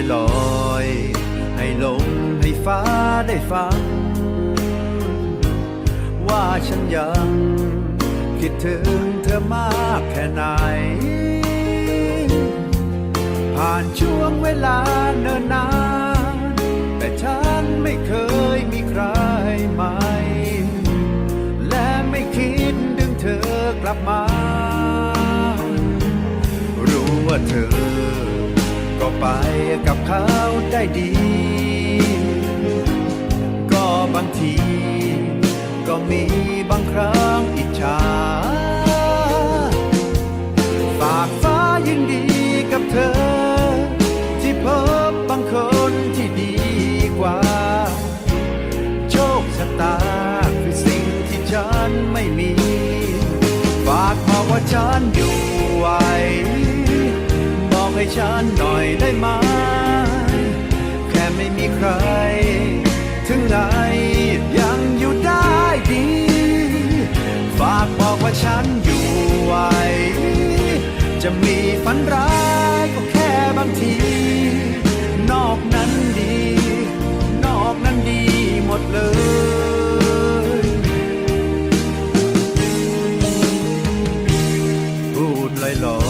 อยลอย ให้ลมให้ฟ้าได้ฟัง ว่าฉันยัง คิดถึงเธอมากแค่ไหน ผ่านช่วงเวลาเนิ่นนาน แต่ฉันไม่เคยมีใครใหม่ และไม่คิดดึงเธอกลับมา รู้ว่าเธอ ไปกับเขาได้ดี ก็บางที ก็มีบางครั้งอิจฉาฝากฟ้ายินดีกับเธอ ที่พบบางคนที่ดีกว่า โชคชะตาคือสิ่งที่ฉันไม่มี ฝากบอกว่าฉันอยู่ ฉันหน่อยได้ไหม แค่ไม่มีใคร ถึงไหนยังอยู่ได้ดี ฝากบอกว่าฉันอยู่ไหว จะมีฝันร้ายก็แค่บางที นอกนั้นดี นอกนั้นดีหมดเลยพูดลอยลอ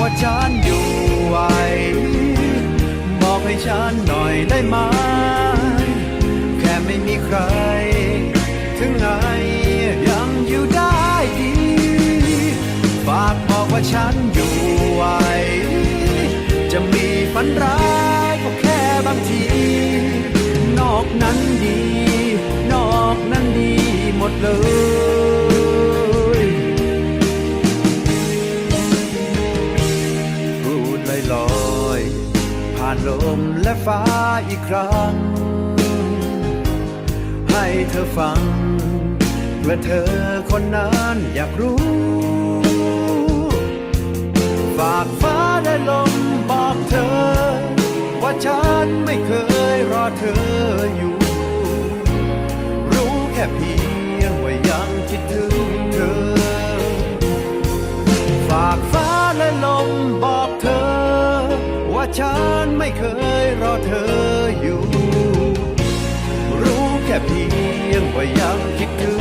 ว่าฉันอยู่ไหวบอกให้ฉันหน่อยได้ไหมแค่ไม่มีใคร ถึงไหนยังอยู่ได้ดีฝากบอกว่าฉันอยู่ไหวจะมีฝันร้ายก็แค่บางที นอกนั้นดี นอกนั้นดีหมดเลย ฟ้าอีกครั้ง ให้เธอฟังเมื่อเธอคนนั้นอยากรู้ ฝากฟ้าและลมบอกเธอ ว่าฉันไม่เคยรอเธออยู่ รู้แค่เพียงว่ายังคิดถึงเธอ ฝากฟ้าและลมบอกเธอ ว่าฉันไม่เคย เพียงว่ายังคิดถึง